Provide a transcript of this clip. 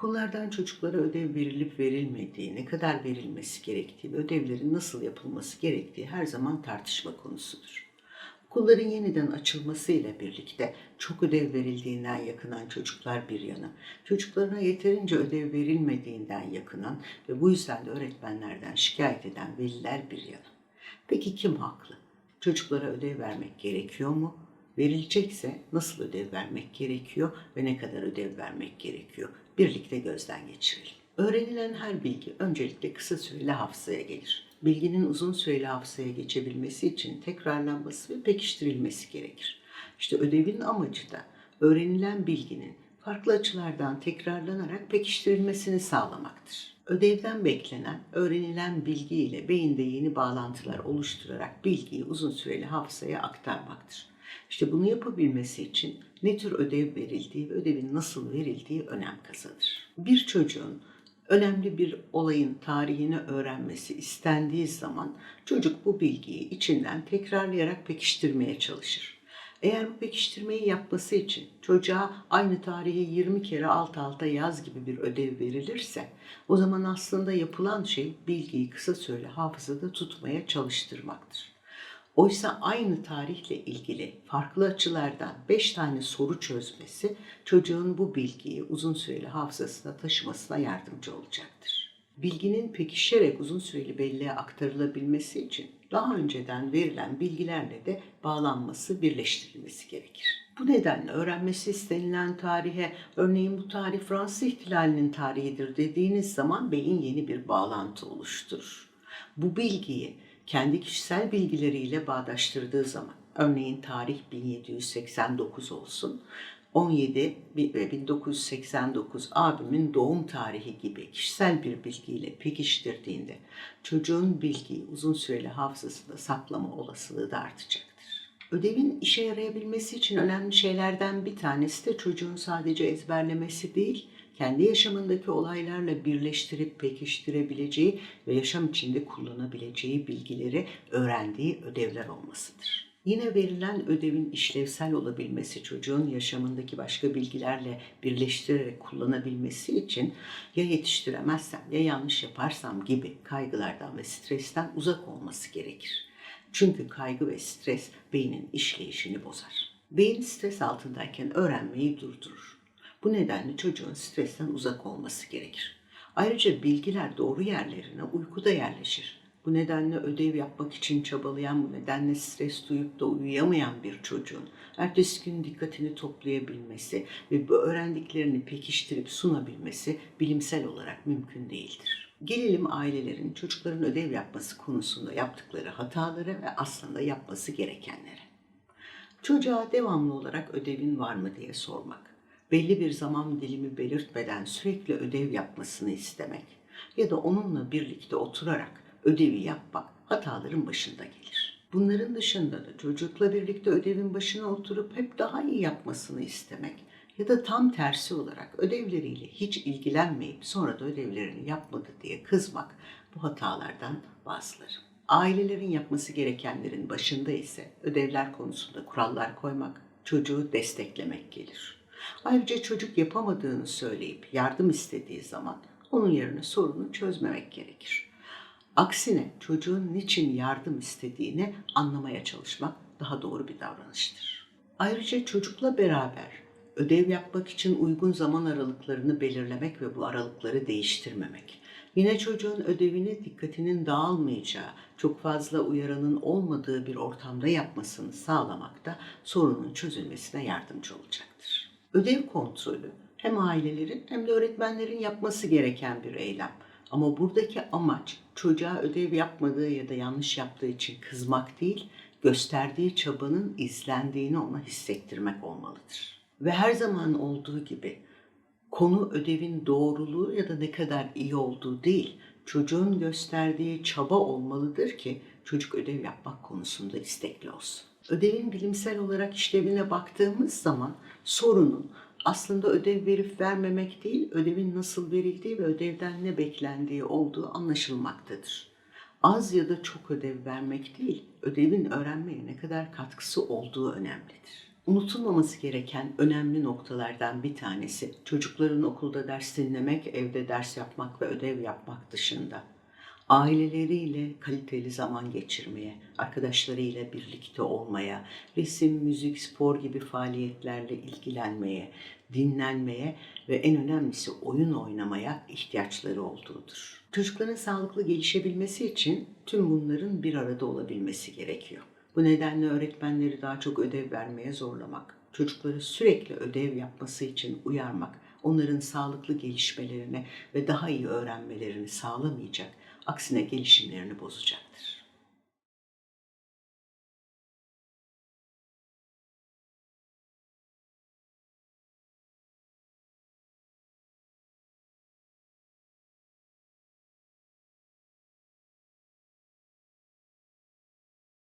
Okullardan çocuklara ödev verilip verilmediği, ne kadar verilmesi gerektiği ödevlerin nasıl yapılması gerektiği her zaman tartışma konusudur. Okulların yeniden açılmasıyla birlikte çok ödev verildiğinden yakınan çocuklar bir yana, çocuklarına yeterince ödev verilmediğinden yakınan ve bu yüzden de öğretmenlerden şikayet eden veliler bir yana. Peki kim haklı? Çocuklara ödev vermek gerekiyor mu? Verilecekse nasıl ödev vermek gerekiyor ve ne kadar ödev vermek gerekiyor? Birlikte gözden geçirelim. Öğrenilen her bilgi öncelikle kısa süreli hafızaya gelir. Bilginin uzun süreli hafızaya geçebilmesi için tekrarlanması ve pekiştirilmesi gerekir. İşte ödevin amacı da öğrenilen bilginin farklı açılardan tekrarlanarak pekiştirilmesini sağlamaktır. Ödevden beklenen, öğrenilen bilgi ile beyinde yeni bağlantılar oluşturarak bilgiyi uzun süreli hafızaya aktarmaktır. İşte bunu yapabilmesi için ne tür ödev verildiği ve ödevin nasıl verildiği önem kazanır. Bir çocuğun önemli bir olayın tarihini öğrenmesi istendiği zaman çocuk bu bilgiyi içinden tekrarlayarak pekiştirmeye çalışır. Eğer bu pekiştirmeyi yapması için çocuğa aynı tarihi 20 kere alt alta yaz gibi bir ödev verilirse o zaman aslında yapılan şey bilgiyi kısa süreli hafızada tutmaya çalıştırmaktır. Oysa aynı tarihle ilgili farklı açılardan 5 tane soru çözmesi çocuğun bu bilgiyi uzun süreli hafızasına taşımasına yardımcı olacaktır. Bilginin pekişerek uzun süreli belleğe aktarılabilmesi için daha önceden verilen bilgilerle de bağlanması, birleştirilmesi gerekir. Bu nedenle öğrenmesi istenilen tarihe, örneğin bu tarih Fransız ihtilalinin tarihidir dediğiniz zaman beyin yeni bir bağlantı oluşturur. Bu bilgiyi kendi kişisel bilgileriyle bağdaştırdığı zaman, örneğin tarih 1789 olsun, 17 ve 1989 abimin doğum tarihi gibi kişisel bir bilgiyle pekiştirdiğinde çocuğun bilgiyi uzun süreli hafızasında saklama olasılığı da artacaktır. Ödevin işe yarayabilmesi için önemli şeylerden bir tanesi de çocuğun sadece ezberlemesi değil, kendi yaşamındaki olaylarla birleştirip pekiştirebileceği ve yaşam içinde kullanabileceği bilgileri öğrendiği ödevler olmasıdır. Yine verilen ödevin işlevsel olabilmesi, çocuğun yaşamındaki başka bilgilerle birleştirerek kullanabilmesi için ya yetiştiremezsem ya yanlış yaparsam gibi kaygılardan ve stresten uzak olması gerekir. Çünkü kaygı ve stres beynin işleyişini bozar. Beyin stres altındayken öğrenmeyi durdurur. Bu nedenle çocuğun stresten uzak olması gerekir. Ayrıca bilgiler doğru yerlerine uykuda yerleşir. Bu nedenle ödev yapmak için çabalayan, bu nedenle stres duyup da uyuyamayan bir çocuğun ertesi gün dikkatini toplayabilmesi ve bu öğrendiklerini pekiştirip sunabilmesi bilimsel olarak mümkün değildir. Gelelim ailelerin çocukların ödev yapması konusunda yaptıkları hataları ve aslında yapması gerekenlere. Çocuğa devamlı olarak ödevin var mı diye sormak belli bir zaman dilimi belirtmeden sürekli ödev yapmasını istemek ya da onunla birlikte oturarak ödevi yapmak hataların başında gelir. Bunların dışında da çocukla birlikte ödevin başına oturup hep daha iyi yapmasını istemek ya da tam tersi olarak ödevleriyle hiç ilgilenmeyip sonra da ödevlerini yapmadı diye kızmak bu hatalardan bazıları. Ailelerin yapması gerekenlerin başında ise ödevler konusunda kurallar koymak, çocuğu desteklemek gelir. Ayrıca çocuk yapamadığını söyleyip yardım istediği zaman onun yerine sorunu çözmemek gerekir. Aksine çocuğun niçin yardım istediğini anlamaya çalışmak daha doğru bir davranıştır. Ayrıca çocukla beraber ödev yapmak için uygun zaman aralıklarını belirlemek ve bu aralıkları değiştirmemek. Yine çocuğun ödevini dikkatinin dağılmayacağı, çok fazla uyaranın olmadığı bir ortamda yapmasını sağlamak da sorunun çözülmesine yardımcı olacaktır. Ödev kontrolü hem ailelerin hem de öğretmenlerin yapması gereken bir eylem. Ama buradaki amaç çocuğa ödev yapmadığı ya da yanlış yaptığı için kızmak değil, gösterdiği çabanın izlendiğini ona hissettirmek olmalıdır. Ve her zaman olduğu gibi konu ödevin doğruluğu ya da ne kadar iyi olduğu değil, çocuğun gösterdiği çaba olmalıdır ki çocuk ödev yapmak konusunda istekli olsun. Ödevin bilimsel olarak işlevine baktığımız zaman sorunun aslında ödev verip vermemek değil, ödevin nasıl verildiği ve ödevden ne beklendiği olduğu anlaşılmaktadır. Az ya da çok ödev vermek değil, ödevin öğrenmeye ne kadar katkısı olduğu önemlidir. Unutulmaması gereken önemli noktalardan bir tanesi çocukların okulda ders dinlemek, evde ders yapmak ve ödev yapmak dışında aileleriyle kaliteli zaman geçirmeye, arkadaşlarıyla birlikte olmaya, resim, müzik, spor gibi faaliyetlerle ilgilenmeye, dinlenmeye ve en önemlisi oyun oynamaya ihtiyaçları olduğudur. Çocukların sağlıklı gelişebilmesi için tüm bunların bir arada olabilmesi gerekiyor. Bu nedenle öğretmenleri daha çok ödev vermeye zorlamak, çocukları sürekli ödev yapması için uyarmak, onların sağlıklı gelişmelerini ve daha iyi öğrenmelerini sağlamayacak, aksine gelişimlerini bozacaktır.